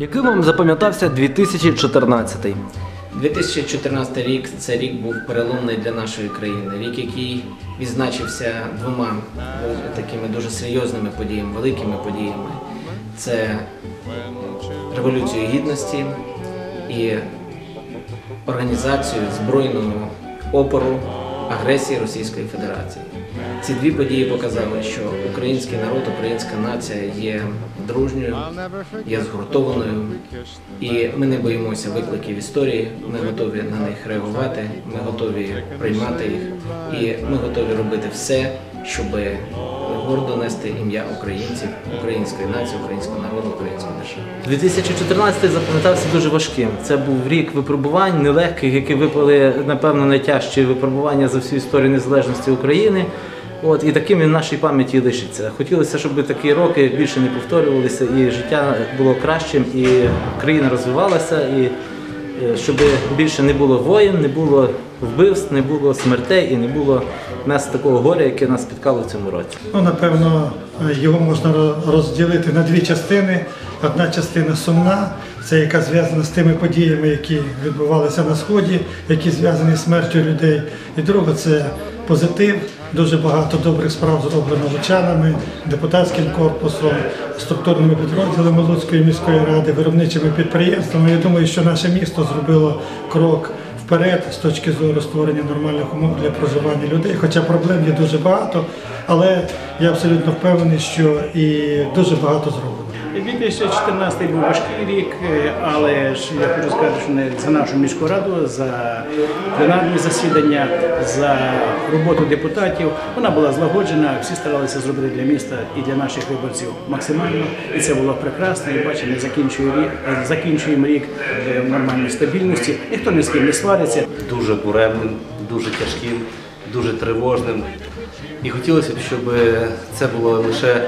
Яким вам запам'ятався 2014? 2014 рік це рік був переломний для нашої країни. Рік, який відзначився двома е, такими дуже серйозними подіями, великими подіями. Це Революцію Гідності і організацію збройного опору агресії Російської Федерації. Ці дві події показали, що український народ, українська нація є дружньою, є згуртованою, і ми не боїмося викликів історії. Ми готові на них реагувати, ми готові приймати їх, і ми готові робити все, щоб гордо нести ім'я українців, української нації, українського народу, української держави. 2014 запам'ятався дуже важким. Це був рік випробувань нелегких, які випали, напевно, найтяжчі випробування за всю історію незалежності України. От, і таким він в нашій пам'яті лишиться. Хотілося, щоб такі роки більше не повторювалися, і життя було кращим, і країна розвивалася, і щоб більше не було воєн, не було вбивств, не було смертей і не було нас такого горя, яке нас спіткало в цьому році. Ну, напевно, його можна розділити на дві частини. Одна частина сумна, це яка зв'язана з тими подіями, які відбувалися на сході, які зв'язані з смертю людей. І друга це позитив. Дуже багато добрих справ зроблено лучанами, депутатським корпусом, структурними підрозділами Луцької міської ради, виробничими підприємствами. Я думаю, що наше місто зробило крок вперед з точки зору створення нормальних умов для проживання людей. Хоча проблем є дуже багато, але я абсолютно впевнений, що і дуже багато зроблено. 2014 був важкий рік, е, але ж я хочу сказати, що за нашу міську раду, за пленарні засідання, за роботу депутатів. Вона була злагоджена, всі старалися зробити для міста і для наших виборців максимально. І це було прекрасно. І бачимо, закінчує рік, е, закінчуємо рік е, в нормальній стабільності. Ніхто ні з ким не свариться. дуже буремним, дуже тяжким, дуже тривожним. І хотілося б, щоб це було лише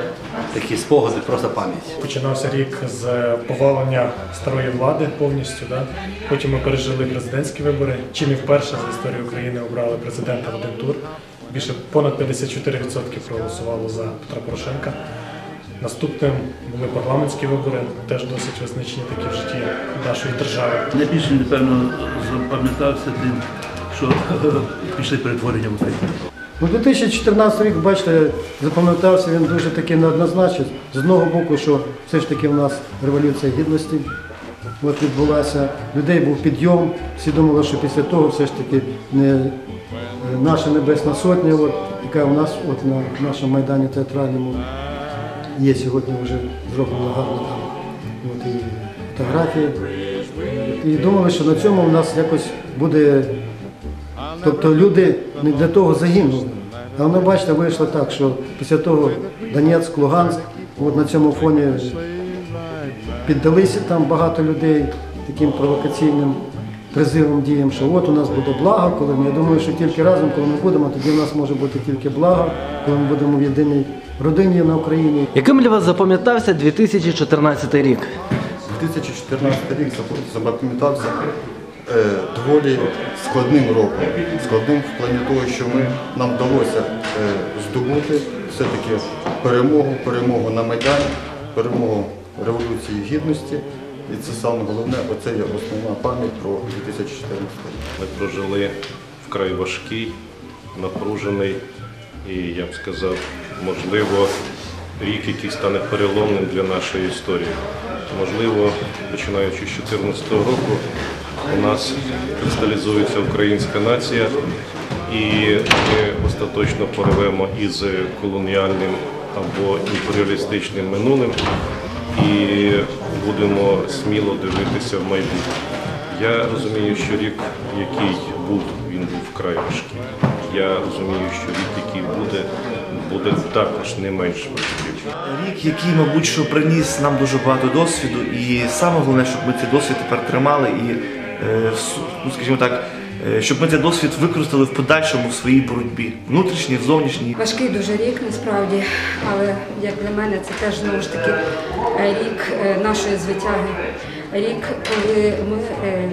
такі спогади, просто пам'ять. Починався рік з повалення старої влади повністю. Да? Потім ми пережили президентські вибори. Чи не вперше за історію України обрали президента в один тур. Більше понад 54% проголосувало за Петра Порошенка. Наступним були парламентські вибори, теж досить визначні такі в житті нашої держави. Найбільше, напевно, запам'ятався тим, що пішли перетворення в Україні. Ну, 2014 рік, бачите, запам'ятався він дуже таки неоднозначно. З одного боку, що все ж таки в нас революція гідності от відбулася. Людей був підйом. Всі думали, що після того все ж таки не наша Небесна Сотня, от, яка у нас от на нашому майдані театральному є сьогодні вже зроблена гарна там от, і фотографії. І думали, що на цьому у нас якось буде Тобто люди не для того загинули. А воно, бачите, вийшло так, що після того Донецьк, Луганськ, от на цьому фоні піддалися там багато людей таким провокаційним призивом діям, що от у нас буде благо, коли ми, я думаю, що тільки разом, коли ми будемо, тоді в нас може бути тільки благо, коли ми будемо в єдиній родині на Україні. Яким для вас запам'ятався 2014 рік? 2014 рік запам'ятався доволі складним роком. Складним в плані того, що ми, нам вдалося е, здобути все-таки перемогу, перемогу на Майдані, перемогу Революції Гідності. І це саме головне, оце є основна пам'ять про 2014 рік. Ми прожили вкрай важкий, напружений і, я б сказав, можливо, рік, який стане переломним для нашої історії. Можливо, починаючи з 2014 року, у нас кристалізується українська нація, і ми остаточно порвемо із колоніальним або імперіалістичним минулим і будемо сміло дивитися в майбутнє. Я розумію, що рік, який був, він був вкрай важкий. Я розумію, що рік, який буде, буде також не менш важким. Рік, який, мабуть, що приніс нам дуже багато досвіду, і саме головне, щоб ми цей досвід тепер тримали і, ну, скажімо так, е, щоб ми цей досвід використали в подальшому в своїй боротьбі, внутрішній, зовнішній. Важкий дуже рік насправді, але як для мене це теж знову ж таки е, рік е, нашої звитяги. Рік, коли ми е,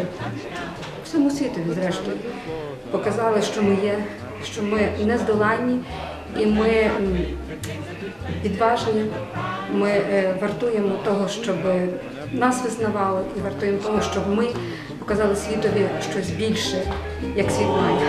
всьому світові, зрештою, показали, що ми є, що ми нездоланні і ми відважні. Ми е, вартуємо того, щоб нас визнавали, і вартуємо того, щоб ми показали світові щось більше, як світ має.